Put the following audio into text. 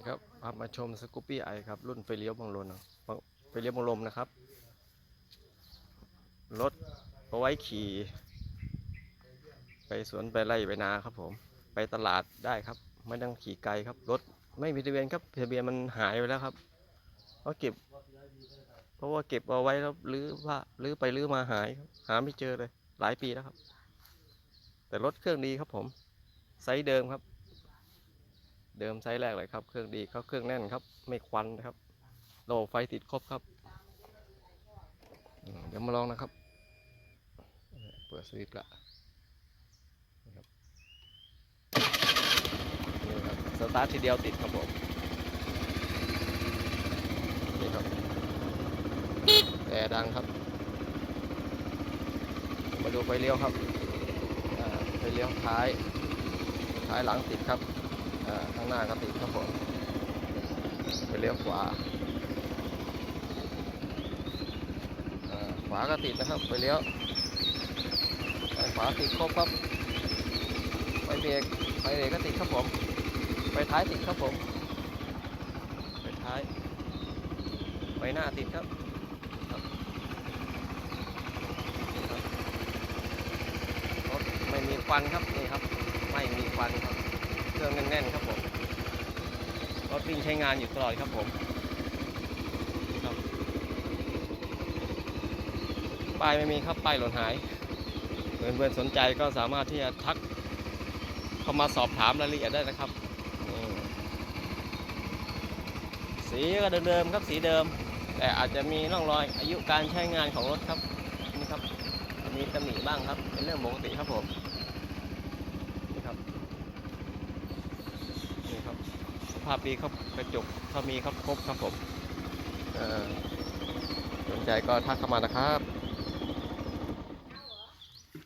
นี่ครับพามาชมสกูปปี้ไอครับ รุ่นไฟเลี้ยวบังลมนะไฟเลี้ยวบังลมนะครับ รถเอาไว้ขี่ ไปสวนไปไร่ไปนาครับผม ไปตลาดได้ครับ ไม่ต้องขี่ไกลครับ รถไม่มีทะเบียนครับทะเบียนมันหายไปแล้วครับเพราะเก็บ เพราะว่าเก็บเอาไว้แล้วลื้อว่าลื้อไปลื้อมาหายหาไม่เจอเลย หลายปีแล้วครับ แต่รถเครื่องดีครับผมไซส์เดิมครับ เดิมไซส์แรกเลยครับ เครื่องดีเขาเครื่องแน่นครับ ไม่ควันนะครับระบบไฟติดครบครับเดี๋ยวมาลองนะครับ เปิดสวิตช์ละนี่ครับนี่ครับสตาร์ททีเดียวติดครับผมนี่ครับแต่ดังครับ มาดูไฟเลี้ยวครับไฟเลี้ยวท้าย ท้ายหลังติดครับ ข้างหน้าก็ติดครับผมไปเลี้ยวขวาขวาก็ติดนะครับ ไปเลี้ยวไปขวาติดครบครับไปเบรกไปเบรกก็ติดครับผม ไปท้ายติดครับผม ไปท้ายไปหน้าติดครับครับนี่ครับรถไม่มีควันครับนี่ครับ ไม่มีควันครับ เครื่องแน่นๆครับผมรถวิ่งใช้งานอยู่ตลอดครับผมครับป้ายไม่มีครับป้ายหล่นหายเพื่อนๆสนใจก็สามารถที่จะทักเข้ามาสอบถามรายละเอียดได้นะครับสีก็เดิมๆครับสีเดิม แต่อาจจะมีร่องรอยอายุการใช้งานของรถครับนี่ครับมีตำหนิบ้างครับเป็นเรื่องปกติครับผม นี่ครับ นี่ครับ ภาพดีครับกระจกถ้ามีครับครบครับผมเอ่อสนใจก็ทักเข้ามานะครับ